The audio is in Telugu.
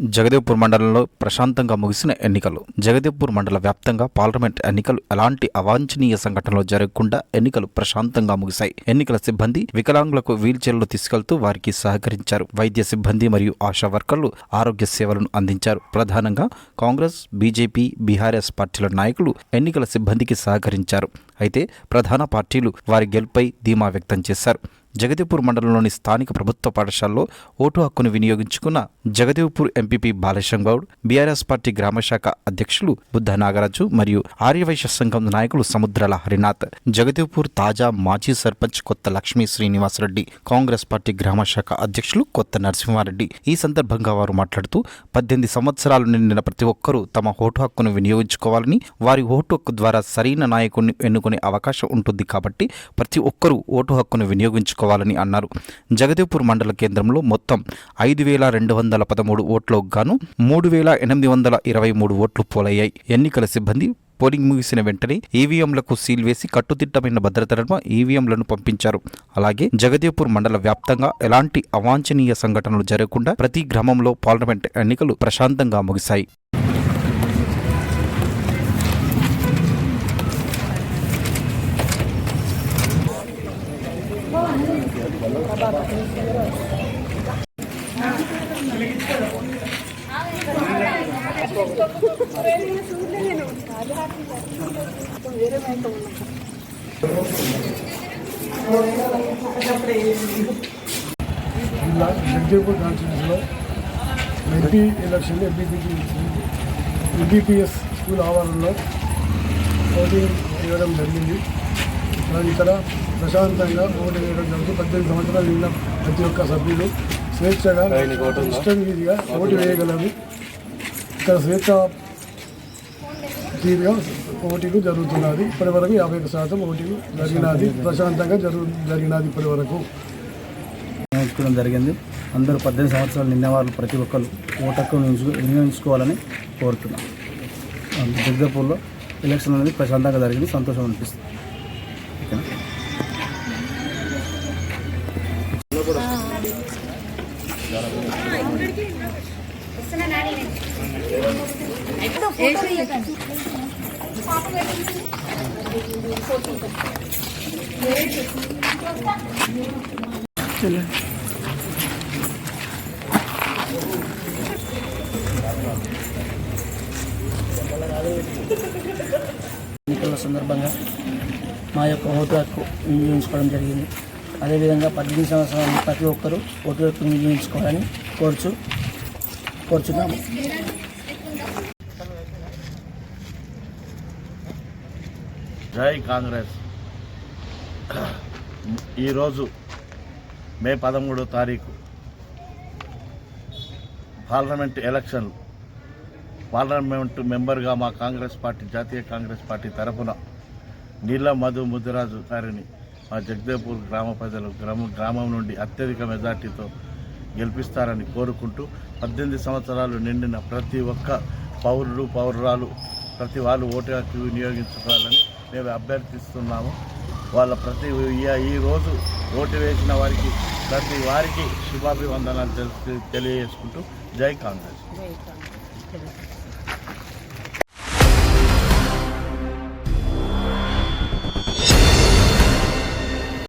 జగదేవ్పూర్ మండలంలో ప్రశాంతంగా ముగిసిన ఎన్నికలు. జగదేవ్పూర్ మండల వ్యాప్తంగా పార్లమెంట్ ఎన్నికలు ఎలాంటి అవాంఛనీయ సంఘటనలు జరగకుండా ఎన్నికలు ప్రశాంతంగా ముగిశాయి. ఎన్నికల సిబ్బంది వికలాంగులకు వీల్చైర్లు తీసుకెళ్తూ వారికి సహకరించారు. వైద్య సిబ్బంది మరియు ఆశా వర్కర్లు ఆరోగ్య సేవలను అందించారు. ప్రధానంగా కాంగ్రెస్ బీజేపీ బీఆర్ఎస్ పార్టీల నాయకులు ఎన్నికల సిబ్బందికి సహకరించారు. అయితే ప్రధాన పార్టీలు వారి గెలుపై ధీమా వ్యక్తం చేశారు. జగదేవ్పూర్ మండలంలోని స్థానిక ప్రభుత్వ పాఠశాలలో ఓటు హక్కును వినియోగించుకున్న Jagdevpur MPP Balasham Goud BRS party గ్రామశాఖ అధ్యక్షులు బుద్ధ నాగరాజు మరియు ఆర్యవైశ్య సంఘం నాయకులు సముద్రాల హరినాథ్ జగదేవ్పూర్ తాజా మాజీ సర్పంచ్ కొత్త లక్ష్మీ శ్రీనివాసరెడ్డి కాంగ్రెస్ పార్టీ గ్రామశాఖ అధ్యక్షులు కొత్త నరసింహారెడ్డి. ఈ సందర్భంగా వారు మాట్లాడుతూ పద్దెనిమిది సంవత్సరాలు నిండిన ప్రతి ఒక్కరూ తమ ఓటు హక్కును వినియోగించుకోవాలని వారి ఓటు హక్కు ద్వారా సరైన నాయకుడిని ఎన్నుకునే అవకాశం ఉంటుంది కాబట్టి ప్రతి ఒక్కరూ ఓటు హక్కును వినియోగించుకోవాలి. వినియోగించుకోవాలని అన్నారు. జగదేవ్పూర్ మండల కేంద్రంలో మొత్తం ఐదు వేల రెండు వందల పదమూడు ఓట్లకు గాను మూడు వేల ఎనిమిది వందల ఇరవై మూడు ఓట్లు పోలయ్యాయి. ఎన్నికల సిబ్బంది పోలింగ్ ముగిసిన వెంటనే ఈవీఎంలకు సీల్ వేసి కట్టుదిట్టమైన భద్రత నడుమ ఈవీఎంలను పంపించారు. అలాగే జగదేవ్పూర్ మండల వ్యాప్తంగా ఎలాంటి అవాంఛనీయ సంఘటనలు జరగకుండా ప్రతి గ్రామంలో పార్లమెంట్ ఎన్నికలు ప్రశాంతంగా ముగిశాయి. జిల్లా Jagdevpur కాన్స్టిట్యూన్సీలో MP election MPP MBPS school ఆవరణలో ఓటింగ్ వేయడం జరిగింది. మరి ఇక్కడ ప్రశాంతంగా ఓటు వేయడం జరుగుతుంది. పద్దెనిమిది సంవత్సరాలు నిన్న ప్రతి ఒక్క సభ్యులు స్వేచ్ఛగా ఇష్టం వీధిగా ఓటు వేయగలరు ఇక్కడ స్వేచ్ఛ తీరుగా ఓటింగ్ జరుగుతున్నది. ఇప్పటివరకు యాభై ఒక శాతం ఓటింగ్ జరిగినది. ప్రశాంతంగా జరుగు జరిగినది ఇప్పటి వరకు. వినియోగించుకోవడం జరిగింది. అందరూ పద్దెనిమిది సంవత్సరాలు నిన్న వాళ్ళు ప్రతి ఒక్కరు ఓటక్కు వినియోగించుకోవాలని కోరుతున్నాం. దుర్గపూర్లో ఎలక్షన్ అనేది ప్రశాంతంగా జరిగింది. సంతోషం అనిపిస్తుంది. ఎన్నికల సందర్భంగా మా యొక్క ఓటు హక్కు వినియోగించుకోవడం జరిగింది. అదేవిధంగా పద్దెనిమిది సంవత్సరాల ప్రతి ఒక్కరూ ఓటు హక్కు వినియోగించుకోవాలని కోరుచు కోరుచున్నాము. జై కాంగ్రెస్. ఈరోజు మే పదమూడో తారీఖు పార్లమెంట్ ఎలక్షన్ పార్లమెంటు మెంబర్గా మా కాంగ్రెస్ పార్టీ జాతీయ కాంగ్రెస్ పార్టీ తరఫున నీళ్ళ మధు ముదిరాజు గారిని మా జగదేపూర్ గ్రామ ప్రజలు గ్రామ గ్రామం నుండి అత్యధిక మెజార్టీతో గెలిపిస్తారని కోరుకుంటూ పద్దెనిమిది సంవత్సరాలు నిండిన ప్రతి ఒక్క పౌరులు పౌరురాలు ప్రతి వాళ్ళు ఓటు హక్కు వినియోగించుకోవాలని మేము అభ్యర్థిస్తున్నాము. వాళ్ళ ప్రతి ఈ- రోజు ఓటు వేసిన వారికి ప్రతి వారికి శుభాభివందనాలు తెలియజేసుకుంటూ జై కాంగ్రెస్.